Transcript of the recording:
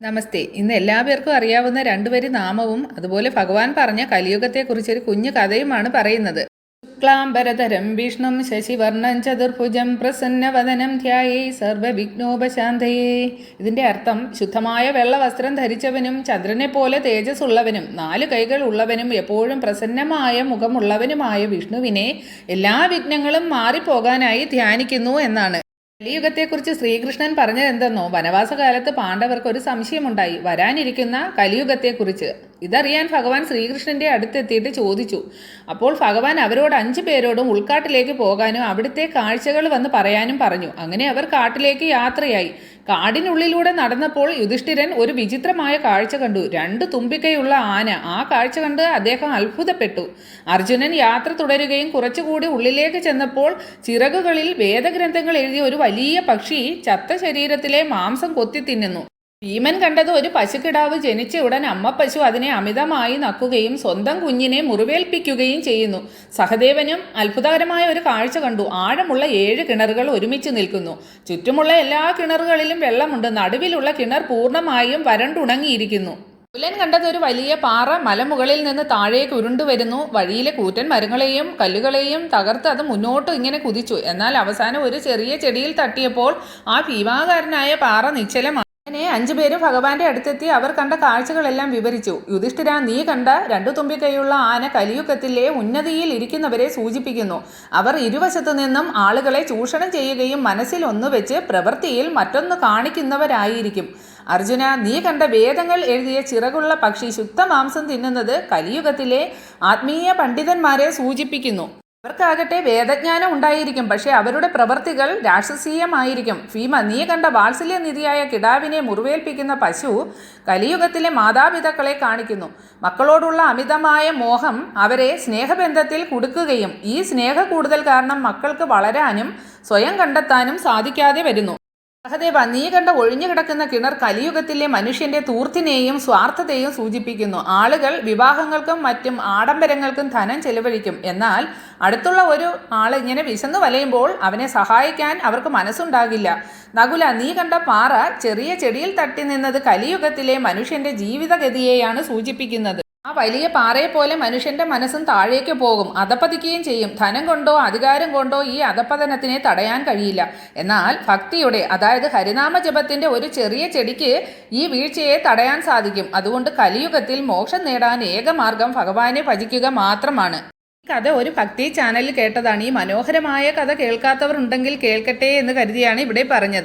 നമസ്തേ. ഇന്ന് എല്ലാവർക്കും അറിയാവുന്ന രണ്ടുപേരും നാമവും അതുപോലെ ഭഗവാൻ പറഞ്ഞ കലിയുഗത്തെക്കുറിച്ചൊരു കുഞ്ഞു കഥയുമാണ് പറയുന്നത്. ശുക്ലാംബരതരം വിഷ്ണു ശശിവർണം ചതുർഭുജം പ്രസന്നവദനം ധ്യായേ സർവവിഘ്നോപശാന്തയേ. ഇതിന്റെ അർത്ഥം ശുദ്ധമായ വെള്ള വസ്ത്രം ധരിച്ചവനും ചന്ദ്രനെ പോലെ തേജസ്സുള്ളവനും നാല് കൈകൾ ഉള്ളവനും എപ്പോഴും പ്രസന്നമായ മുഖമുള്ളവനുമായ വിഷ്ണുവിനെ എല്ലാ വിഘ്നങ്ങളും മാറിപ്പോകാനായി ധ്യാനിക്കുന്നു എന്നാണ്. കലിയുഗത്തെക്കുറിച്ച് ശ്രീകൃഷ്ണൻ പറഞ്ഞത് എന്തെന്നോ വനവാസകാലത്ത് പാണ്ഡവർക്ക് ഒരു സംശയമുണ്ടായി. വരാനിരിക്കുന്ന കലിയുഗത്തെക്കുറിച്ച്. ഇതറിയാൻ ഭഗവാൻ ശ്രീകൃഷ്ണന്റെ അടുത്തെത്തിയിട്ട് ചോദിച്ചു. അപ്പോൾ ഭഗവാൻ അവരോട് അഞ്ചു പേരോടും ഉൾക്കാട്ടിലേക്ക് പോകാനും അവിടുത്തെ കാഴ്ചകൾ വന്ന് പറയാനും പറഞ്ഞു. അങ്ങനെ അവർ കാട്ടിലേക്ക് യാത്രയായി. കാടിനുള്ളിലൂടെ നടന്നപ്പോൾ യുധിഷ്ഠിരൻ ഒരു വിചിത്രമായ കാഴ്ച കണ്ടു. രണ്ട് തുമ്പിക്കൈയുള്ള ആന ആ കാഴ്ച കണ്ട് അദ്ദേഹം അത്ഭുതപ്പെട്ടു. അർജുനൻ യാത്ര തുടരുകയും കുറച്ചുകൂടി ഉള്ളിലേക്ക് ചെന്നപ്പോൾ ചിറകുകളിൽ വേദഗ്രന്ഥങ്ങൾ എഴുതിയ ഒരു വലിയ പക്ഷി ചത്ത ശരീരത്തിലെ മാംസം കൊത്തി തിന്നുന്നു. ഭീമൻ കണ്ടത് ഒരു പശുക്കിടാവ് ജനിച്ച ഉടൻ അമ്മ പശു അതിനെ അമിതമായി നക്കുകയും സ്വന്തം കുഞ്ഞിനെ മുറിവേൽപ്പിക്കുകയും ചെയ്യുന്നു. സഹദേവനും അത്ഭുതകരമായ ഒരു കാഴ്ച കണ്ടു. ആഴമുള്ള ഏഴ് കിണറുകൾ ഒരുമിച്ച് നിൽക്കുന്നു. ചുറ്റുമുള്ള എല്ലാ കിണറുകളിലും വെള്ളമുണ്ട്. നടുവിലുള്ള കിണർ പൂർണമായും വരണ്ടുണങ്ങിയിരിക്കുന്നു. കുലൻ കണ്ടത് ഒരു വലിയ പാറ മലമുകളിൽ നിന്ന് താഴേക്ക് ഉരുണ്ടുവരുന്നു വഴിയിലെ കൂറ്റൻ മരങ്ങളെയും കല്ലുകളെയും തകർത്ത് അത് മുന്നോട്ട് ഇങ്ങനെ കുതിച്ചു. എന്നാൽ അവസാനം ഒരു ചെറിയ ചെടിയിൽ തട്ടിയപ്പോൾ ആ ഭീമാകാരനായ പാറ നിശ്ചലമായി അങ്ങനെ അഞ്ചുപേരും ഭഗവാന്റെ അടുത്തെത്തി അവർ കണ്ട കാഴ്ചകളെല്ലാം വിവരിച്ചു. യുധിഷ്ഠിര നീ കണ്ട രണ്ടു തുമ്പിക്കൈയുള്ള ആന കലിയുഗത്തിലെ ഉന്നതിയിൽ ഇരിക്കുന്നവരെ സൂചിപ്പിക്കുന്നു. അവർ ഇരുവശത്തു നിന്നും ആളുകളെ ചൂഷണം ചെയ്യുകയും മനസ്സിൽ ഒന്ന് വെച്ച് പ്രവൃത്തിയിൽ മറ്റൊന്ന് കാണിക്കുന്നവരായിരിക്കും. അർജുന നീ കണ്ട വേദങ്ങൾ എഴുതിയ ചിറകുള്ള പക്ഷി ശുദ്ധമാംസം തിന്നുന്നത് കലിയുഗത്തിലെ ആത്മീയ പണ്ഡിതന്മാരെ സൂചിപ്പിക്കുന്നു. അവർക്കാകട്ടെ വേദജ്ഞാനം ഉണ്ടായിരിക്കും പക്ഷേ അവരുടെ പ്രവൃത്തികൾ രാക്ഷസീയമായിരിക്കും. ഭീമ നീ കണ്ട വാത്സല്യനിധിയായ കിടാവിനെ മുറിവേൽപ്പിക്കുന്ന പശു കലിയുഗത്തിലെ മാതാപിതാക്കളെ കാണിക്കുന്നു. മക്കളോടുള്ള അമിതമായ മോഹം അവരെ സ്നേഹബന്ധത്തിൽ കുടുക്കുകയും ഈ സ്നേഹ കൂടുതൽ കാരണം മക്കൾക്ക് വളരാനും സ്വയം കണ്ടെത്താനും സാധിക്കാതെ വരുന്നു. സഹദേവ നീ കണ്ട ഒഴിഞ്ഞു കിടക്കുന്ന കിണർ കലിയുഗത്തിലെ മനുഷ്യന്റെ തൂർത്തിനെയും സ്വാർത്ഥതയും സൂചിപ്പിക്കുന്നു. ആളുകൾ വിവാഹങ്ങൾക്കും മറ്റും ആഡംബരങ്ങൾക്കും ധനം ചെലവഴിക്കും. എന്നാൽ അടുത്തുള്ള ഒരു ആൾ ഇങ്ങനെ വിശന്നു വലയുമ്പോൾ അവനെ സഹായിക്കാൻ അവർക്ക് മനസ്സുണ്ടാകില്ല. നകുല നീ കണ്ട പാറ ചെറിയ ചെടിയിൽ തട്ടി നിന്നത് കലിയുഗത്തിലെ മനുഷ്യന്റെ ജീവിതഗതിയെയാണ് സൂചിപ്പിക്കുന്നത്. ആ വലിയ പാറയെ പോലെ മനുഷ്യന്റെ മനസ്സും താഴേക്ക് പോകും. അധപ്പതിക്കുകയും ചെയ്യും. ധനം കൊണ്ടോ അധികാരം കൊണ്ടോ ഈ അധപ്പതനത്തിനെ തടയാൻ കഴിയില്ല. എന്നാൽ ഭക്തിയുടെ അതായത് ഹരിനാമ ജപത്തിന്റെ ഒരു ചെറിയ ചെടിക്ക് ഈ വീഴ്ചയെ തടയാൻ സാധിക്കും. അതുകൊണ്ട് കലിയുഗത്തിൽ മോക്ഷം നേടാൻ ഏകമാർഗം ഭഗവാനെ ഭജിക്കുക മാത്രമാണ്. കഥ ഒരു ഭക്തി ചാനലിൽ കേട്ടതാണ്. ഈ മനോഹരമായ കഥ കേൾക്കാത്തവർ ഉണ്ടെങ്കിൽ കേൾക്കട്ടെ എന്ന് കരുതിയാണ് ഇവിടെ പറഞ്ഞത്.